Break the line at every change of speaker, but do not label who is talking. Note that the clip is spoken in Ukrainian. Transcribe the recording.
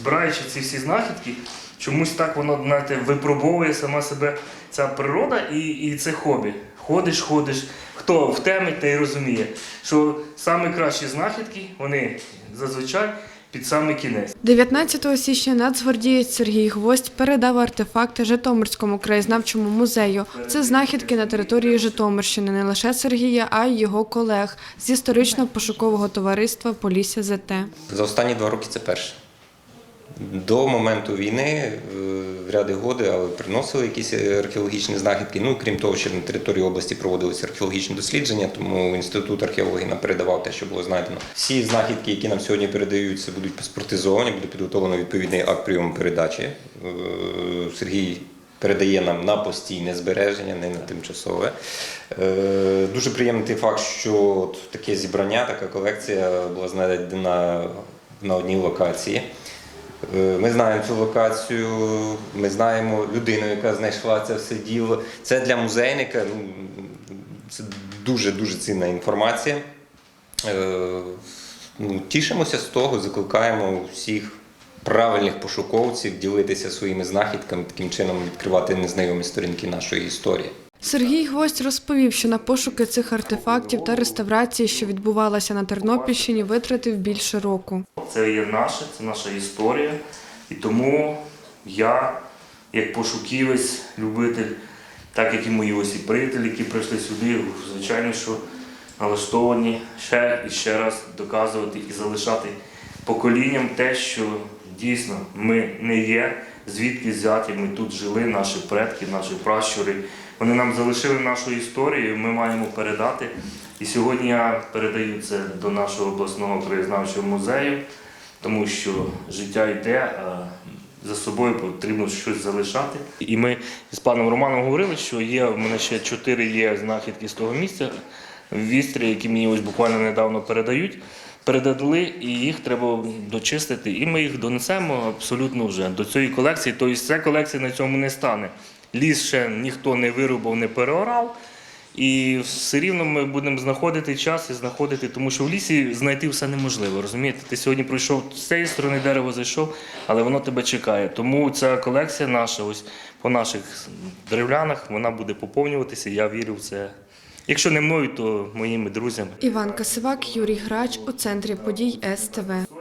збираючи ці всі знахідки, чомусь так воно знаєте, випробовує сама себе ця природа і, і це хобі. Ходиш, ходиш. Хто в темі, той розуміє, що самі кращі знахідки, вони зазвичай під самий кінець.
19 січня нацгвардієць Сергій Гвоздь передав артефакти Житомирському краєзнавчому музею. Це знахідки на території Житомирщини не лише Сергія, а й його колег з історично-пошукового товариства Полісся ЗТ.
За останні два роки це перше. До моменту війни е, в ряди годи але приносили якісь археологічні знахідки. Ну, крім того, що на території області проводилися археологічні дослідження, тому інститут археології нам передавав те, що було знайдено. Всі знахідки, які нам сьогодні передаються, будуть паспортизовані, буде підготовлено відповідний акт прийому передачі. Е, Сергій передає нам на постійне збереження, не на тимчасове. Е, Дуже приємний той факт, що таке зібрання, така колекція була знайдена на одній локації. Е, Ми знаємо цю локацію, ми знаємо людину, яка знайшла це все діло. Це для музейника ну, це дуже дуже цінна інформація. Е, ну, Тішимося з того, закликаємо всіх правильних пошуковців ділитися своїми знахідками, таким чином відкривати незнайомі сторінки нашої історії.
Сергій Гвоздь розповів, що на пошуки цих артефактів та реставрації, що відбувалася на Тернопільщині, витратив більше року.
Це є наше, це наша історія. І тому я, як пошуківець, любитель, так як і мої ось приятелі, які прийшли сюди, звичайно, що налаштовані ще і ще раз доказувати і залишати поколінням те, що дійсно ми не є, звідки взяті, ми тут жили, наші предки, наші пращури. Вони нам залишили нашу історію, ми маємо передати. І сьогодні я передаю це до нашого обласного краєзнавчого музею, тому що життя йде, а за собою потрібно щось залишати. І ми з паном Романом говорили, що є в мене ще чотири є знахідки з того місця в Вістрі, які мені ось буквально недавно передають. Передали, і їх треба дочистити, і ми їх донесемо абсолютно вже до цієї колекції. Тобто ця колекція на цьому не стане. Ліс ще ніхто не вирубав, не переорав. І все рівно ми будемо знаходити час і знаходити, тому що в лісі знайти все неможливо. Розумієте? Ти сьогодні пройшов з цієї сторони дерево зайшов, але воно тебе чекає. Тому ця колекція наша, ось по наших деревлянах, вона буде поповнюватися. Я вірю в це. Якщо не мною, то моїми друзями.
Іван Касивак, Юрій Грач у центрі подій СТВ.